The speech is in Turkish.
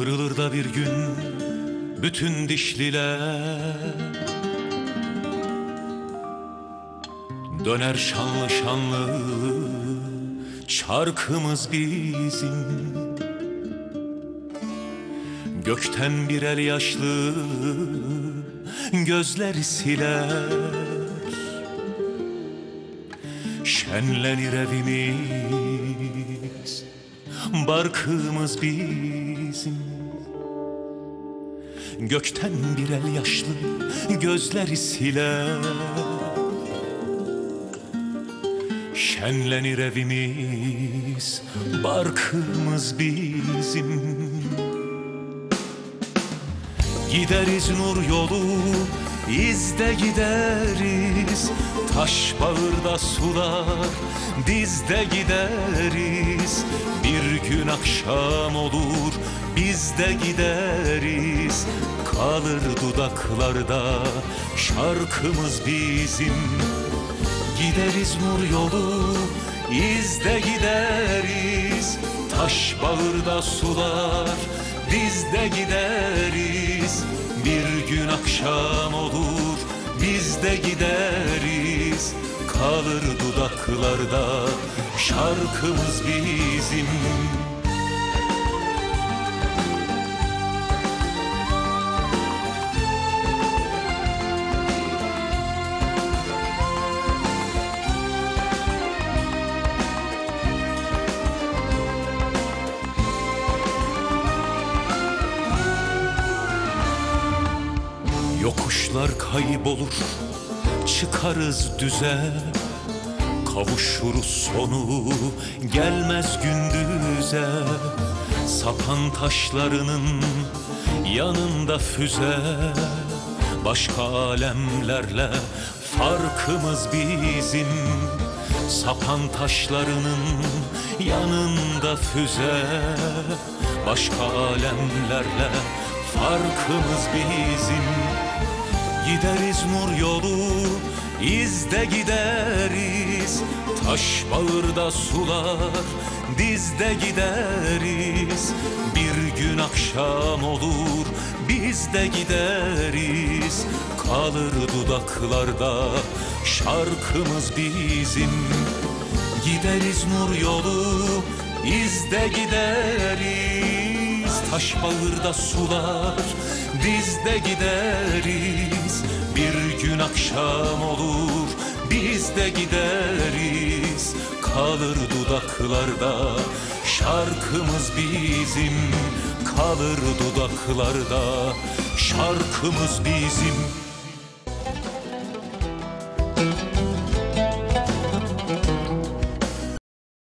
Kırılır da bir gün bütün dişliler. Döner şanlı şanlı çarkımız bizim. Gökten bir el yaşlı gözleri siler. Şenlenir evimiz barkımız bizim. Gökten bir el yaşlı gözleri siler. Şenlenir evimiz barkımız bizim. Gideriz nur yolu izde gideriz Taş bağırda sular dizde gideriz. Bir gün akşam olur biz de gideriz. Kalır dudaklarda şarkımız bizim. Gideriz nur yolu izde gideriz. Taş bağırda sular dizde gideriz. Bir gün akşam olur biz de gideriz Kalır dudaklarda şarkımız bizim. Yokuşlar kaybolur, çıkarız düze. Kavuşuruz sonu, gelmez gündüze. Sapan taşlarının yanında füze. Başka alemlerle farkımız bizim. Sapan taşlarının yanında füze. Başka alemlerle farkımız bizim Gideriz nur yolu izde gideriz. Taş bağırda sular dizde gideriz. Bir gün akşam olur biz de gideriz. Kalır dudaklarda şarkımız bizim. Gideriz nur yolu izde gideriz. Taş bağırda sular dizde gideriz akşam olur biz de gideriz. Kalır dudaklarda şarkımız bizim Kalır dudaklarda şarkımız bizim